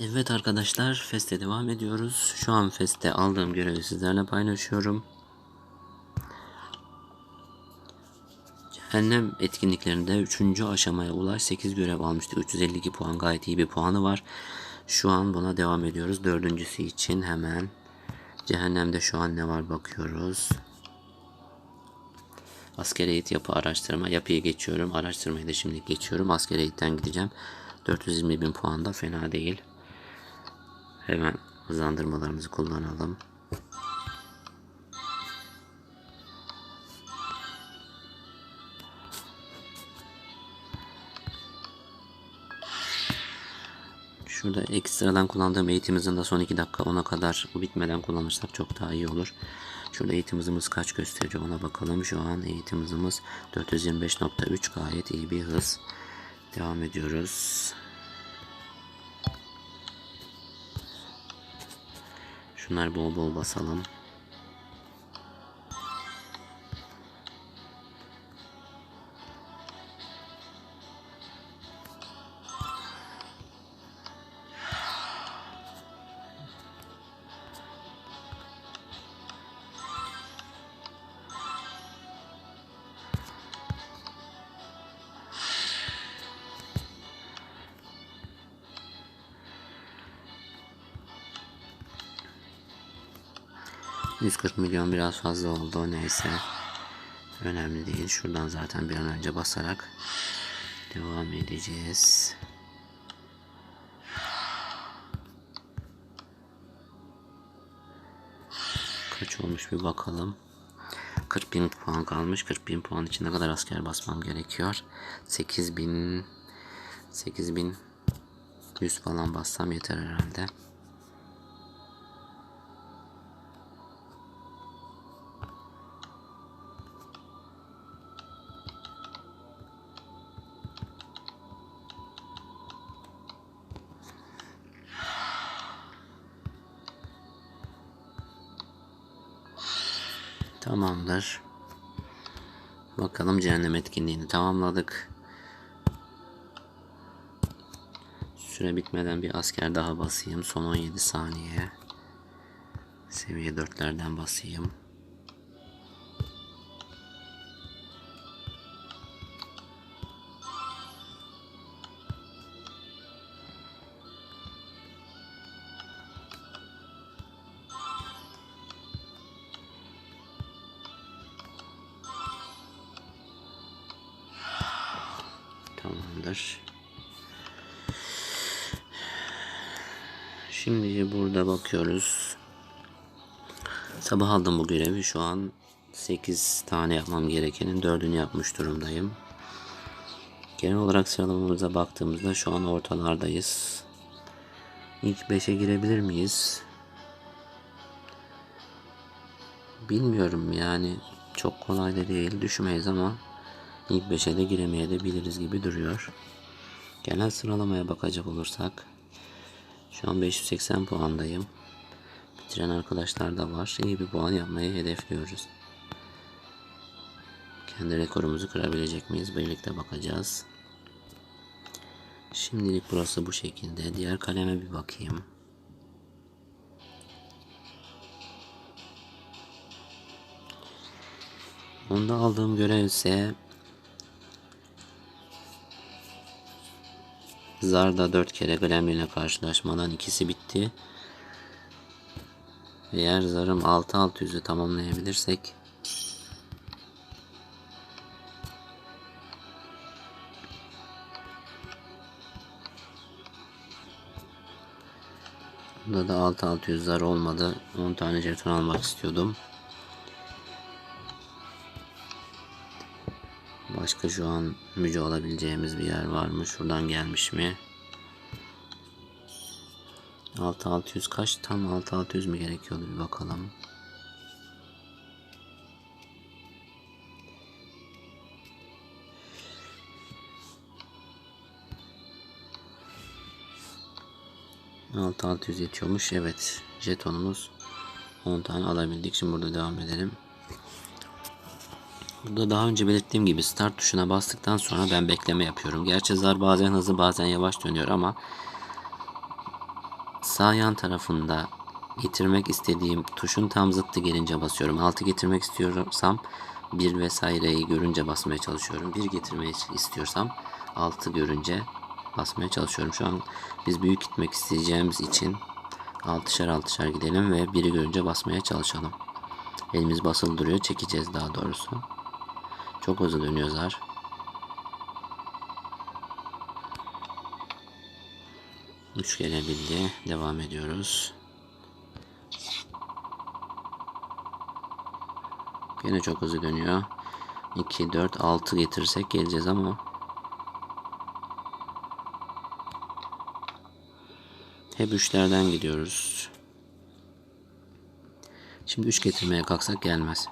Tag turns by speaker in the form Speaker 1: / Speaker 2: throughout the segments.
Speaker 1: Evet arkadaşlar Fest'e devam ediyoruz. Şu an Fest'te aldığım görevi sizlerle paylaşıyorum. Cehennem etkinliklerinde 3. aşamaya ulaş 8 görev almıştı. 352 puan gayet iyi bir puanı var. Şu an buna devam ediyoruz. Dördüncüsü için hemen Cehennemde şu an ne var bakıyoruz. Asker eğit yapı araştırma. Yapıyı geçiyorum. Araştırmayı da şimdi geçiyorum. Asker eğitten gideceğim. 420 bin puan da fena değil. Hemen hızlandırmalarımızı kullanalım. Şurada ekstradan kullandığım eğitim hızında son 2 dakika ona kadar bu bitmeden kullanırsak çok daha iyi olur. Şurada eğitim hızımız kaç gösteriyor ona bakalım. Şu an eğitim hızımız 425.3 gayet iyi bir hız. Devam ediyoruz. Şunlar bol bol basalım. ...140 milyon biraz fazla oldu neyse... ...önemli değil şuradan zaten bir an önce basarak... ...devam edeceğiz... Kaç olmuş bir bakalım... 40 bin puan kalmış. 40 bin puan için ne kadar asker basmam gerekiyor? 8 bin... 8 bin... 100 falan bassam yeter herhalde. Tamamdır. Bakalım cehennem etkinliğini tamamladık. Süre bitmeden bir asker daha basayım. Son 17 saniye. Seviye 4'lerden basayım. Tamamdır. Şimdi burada bakıyoruz. Sabah aldım bu görevi. Şu an 8 tane yapmam gerekenin 4'ünü yapmış durumdayım. Genel olarak sıralamamıza baktığımızda şu an ortalardayız. İlk 5'e girebilir miyiz? Bilmiyorum yani çok kolay da değil düşmeyiz ama ilk 5'e de giremeye de biliriz gibi duruyor. Genel sıralamaya bakacak olursak şu an 580 puandayım. Bitiren arkadaşlar da var. İyi bir puan yapmayı hedefliyoruz. Kendi rekorumuzu kırabilecek miyiz? Birlikte bakacağız. Şimdilik burası bu şekilde. Diğer kaleme bir bakayım. Onda aldığım görev ise Zarda 4 kere Gremlin'le karşılaşmadan ikisi bitti. Eğer zarım 6-600'ü tamamlayabilirsek Bunda da 6-600 zar olmadı. 10 tane jeton almak istiyordum. Başka şu an müce olabileceğimiz bir yer var mı? Şuradan gelmiş mi? 6600 kaç? Tam 6600 mi gerekiyordu bir bakalım. Altı 600 yetiyormuş. Evet. Jetonumuz 10 tane alabildik. Şimdi burada devam edelim. Burada daha önce belirttiğim gibi start tuşuna bastıktan sonra ben bekleme yapıyorum. Gerçi zar bazen hızlı bazen yavaş dönüyor ama sağ yan tarafında getirmek istediğim tuşun tam zıttı gelince basıyorum. 6 getirmek istiyorsam 1 vesaireyi görünce basmaya çalışıyorum. 1 getirmeyi istiyorsam 6 görünce basmaya çalışıyorum. Şu an biz büyük gitmek isteyeceğimiz için 6'şer 6'şer gidelim ve 1'i görünce basmaya çalışalım. Elimiz basılı duruyor. Çekeceğiz daha doğrusu. Çok hızlı dönüyor zar. Üç gelebildi. Devam ediyoruz. Yine çok hızlı dönüyor. 2, 4, 6 getirirsek geleceğiz ama hep üçlerden gidiyoruz. Şimdi 3 getirmeye kalksak gelmez.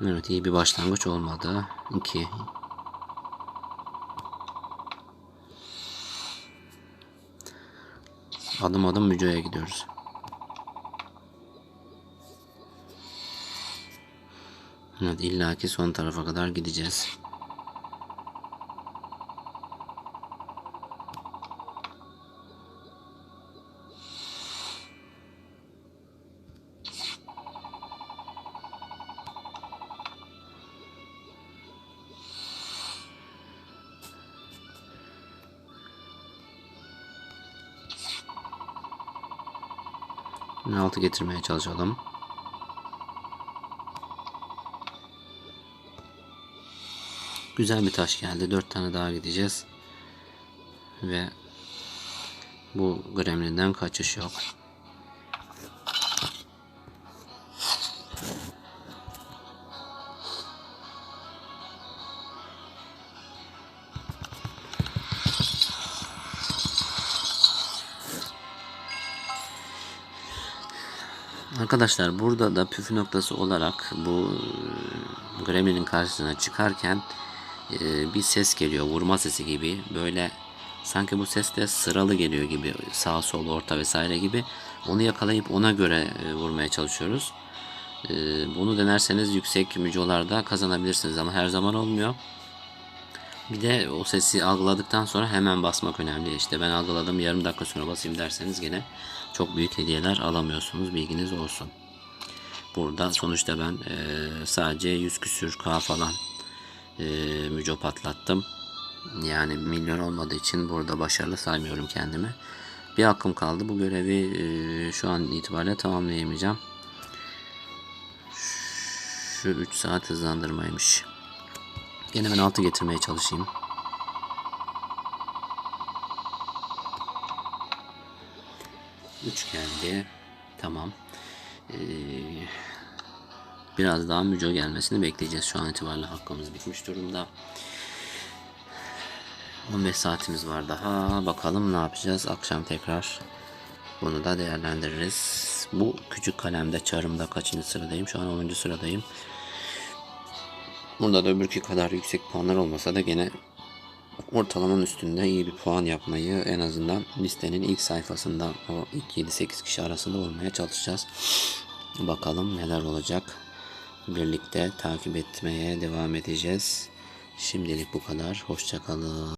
Speaker 1: Evet iyi bir başlangıç olmadı. 2 Adım adım Müco'ya gidiyoruz. Evet illaki son tarafa kadar gideceğiz. Altı getirmeye çalışalım. Güzel bir taş geldi. Dört tane daha gideceğiz. Ve bu gremlinden kaçış yok. Arkadaşlar burada da püf noktası olarak bu e, gremlinin karşısına çıkarken e, bir ses geliyor vurma sesi gibi böyle sanki bu ses de sıralı geliyor gibi sağ sol orta vesaire gibi onu yakalayıp ona göre e, vurmaya çalışıyoruz. E, bunu denerseniz yüksek mücolarda kazanabilirsiniz ama her zaman olmuyor. Bir de o sesi algıladıktan sonra hemen basmak önemli. İşte ben algıladım yarım dakika sonra basayım derseniz gene çok büyük hediyeler alamıyorsunuz. Bilginiz olsun. Burada sonuçta ben e, sadece 100 küsür K falan e, müco patlattım. Yani milyon olmadığı için burada başarılı saymıyorum kendimi. Bir hakkım kaldı. Bu görevi e, şu an itibariyle tamamlayamayacağım. Şu 3 saat hızlandırmaymış. Yine ben 6 getirmeye çalışayım. Üç geldi. Tamam. Ee, biraz daha müco gelmesini bekleyeceğiz. Şu an itibariyle hakkımız bitmiş durumda. 15 saatimiz var daha. Bakalım ne yapacağız. Akşam tekrar bunu da değerlendiririz. Bu küçük kalemde çarımda kaçıncı sıradayım? Şu an 10. sıradayım. Burada da öbürkü kadar yüksek puanlar olmasa da gene ortalamanın üstünde iyi bir puan yapmayı en azından listenin ilk sayfasında o ilk 7-8 kişi arasında olmaya çalışacağız. Bakalım neler olacak. Birlikte takip etmeye devam edeceğiz. Şimdilik bu kadar. Hoşçakalın.